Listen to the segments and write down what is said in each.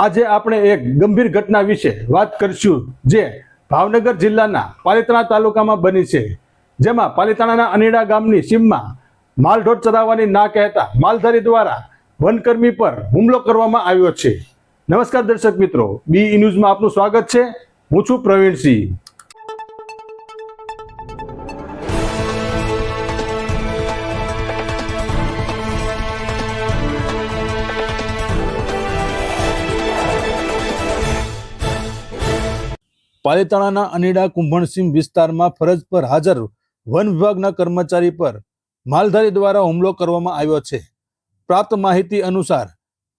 આજે આપણે એક ગંભીર ઘટના વિશે વાત કરીશું જે ભાવનગર જિલ્લાના પાલિતાણા તાલુકામાં બની છે. જેમાં પાલિતાણાના અનીડા ગામની સીમમાં માલઢોર ચરાવવાની ના કહેતા માલધારી દ્વારા વનકર્મી પર હુમલો કરવામાં આવ્યો છે. નમસ્કાર દર્શક મિત્રો, બી ન્યૂઝમાં આપનું સ્વાગત છે. હું છું પ્રવીણસિંહ. પાલિતાણાના અનીડા કુંભણસીમ વિસ્તારમાં ફરજ પર હાજર વન વિભાગના કર્મચારી પર માલધારી દ્વારા હુમલો કરવામાં આવ્યો છે. પ્રાપ્ત માહિતી અનુસાર,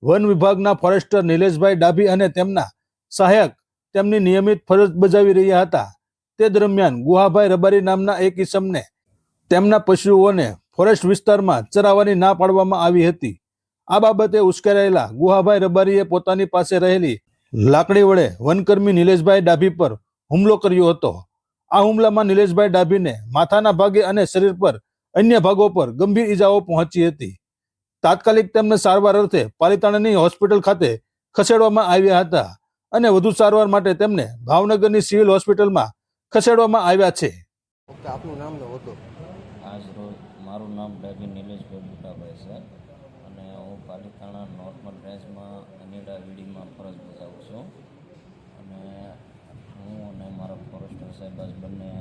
વન વિભાગના ફોરેસ્ટર નિલેશભાઈ ડાભી અને તેમના સહાયક તેમની નિયમિત ફરજ બજાવી રહ્યા હતા. તે દરમિયાન ગુહાભાઈ રબારી નામના એક ઈસમને તેમના પશુઓને ફોરેસ્ટ વિસ્તારમાં ચરાવવાની ના પાડવામાં આવી હતી. આ બાબતે ઉશ્કેરાયેલા ગુહાભાઈ રબારીએ પોતાની પાસે રહેલી લાકડી વડે વનકર્મી નિલેશભાઈ ડાભી પર હુમલો કર્યો હતો. આ હુમલામાં નિલેશભાઈ ડાભીને માથાના ભાગે અને શરીર પર અન્ય ભાગો પર ગંભીર ઈજાઓ પહોંચી હતી. તાત્કાલિક તેમને સારવાર અર્થે પાલિતાણાની હોસ્પિટલ ખાતે ખસેડવામાં આવ્યા હતા અને વધુ સારવાર માટે તેમને ભાવનગરની સિવિલ હોસ્પિટલમાં ખસેડવામાં આવ્યા છે. આપનું નામ મારું નામ ડાભી નિલેશભાઈ બુટાભાઈ અને હું પાલિતાણા નોર્મલ રેન્જમાં અનીડા વીડીમાં ફરજ બજાવું છું. અને હું અને મારા ફોરેસ્ટર સાહેબ આજ બંને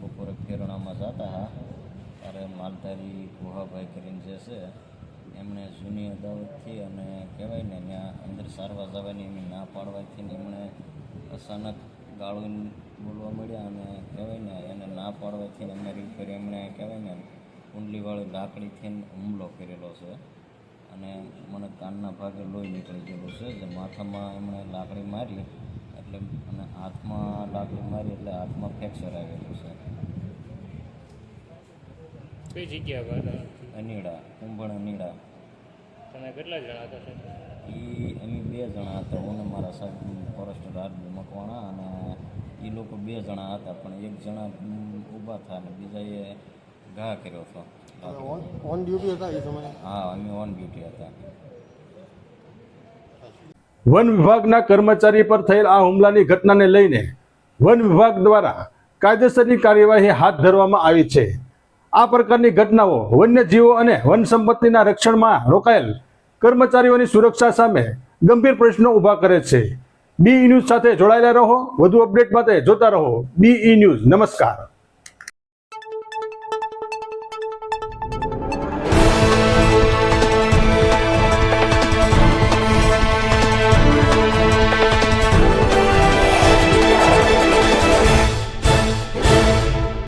બપોરે ફેરણામાં જતા હા. ત્યારે માલધારી ગુહાભાઈ કરીને જે છે, એમણે જૂની અદાવતથી અને કહેવાય ને, ત્યાં અંદર સારવાર જવાની એમની ના પાડવાથી એમણે અચાનક ગાળવીને બોલવા મળ્યા અને કહેવાય ને, એને ના પાડવાથી એમને રીત કરી એમણે કહેવાય ને કુંડલીવાળી લાકડીથી હુમલો કરેલો છે. અને મને કાનના ભાગે લોહી નીકળી ગયેલું છે જે માથામાં એમણે લાકડી મારી એટલે અને હાથમાં લાકડી મારી એટલે હાથમાં ફ્રેક્ચર આવેલું છે. કઈ જગ્યા અનીડા કુંભણ અનીડા. તમે કેટલા જણા હતા એ અમે બે જણા હતા હું ને મારા સાહેબ ફોરેસ્ટર આરબી મકવાણા અને એ લોકો બે જણા હતા પણ એક જણા ઊભા થયા અને બીજાએ ઘા કર્યો હતો. ઓન ઓન ડ્યુટી હતા એ સમયે? હા અમે ઓન ડ્યુટી હતા. વન વિભાગના કર્મચારી પર થયેલ આ હુમલાની ઘટનાને લઈને વન વિભાગ દ્વારા કાયદેસરની કાર્યવાહી હાથ ધરવામાં આવી છે. આ પ્રકારની ઘટનાઓ વન્યજીવો અને વન સંપત્તિના રક્ષણમાં રોકાયેલ કર્મચારીઓની સુરક્ષા સામે ગંભીર પ્રશ્નો ઊભા કરે છે. બી ન્યૂઝ સાથે જોડાયેલા રહો. વધુ અપડેટ માટે જોતા રહો. B news. નમસ્કાર.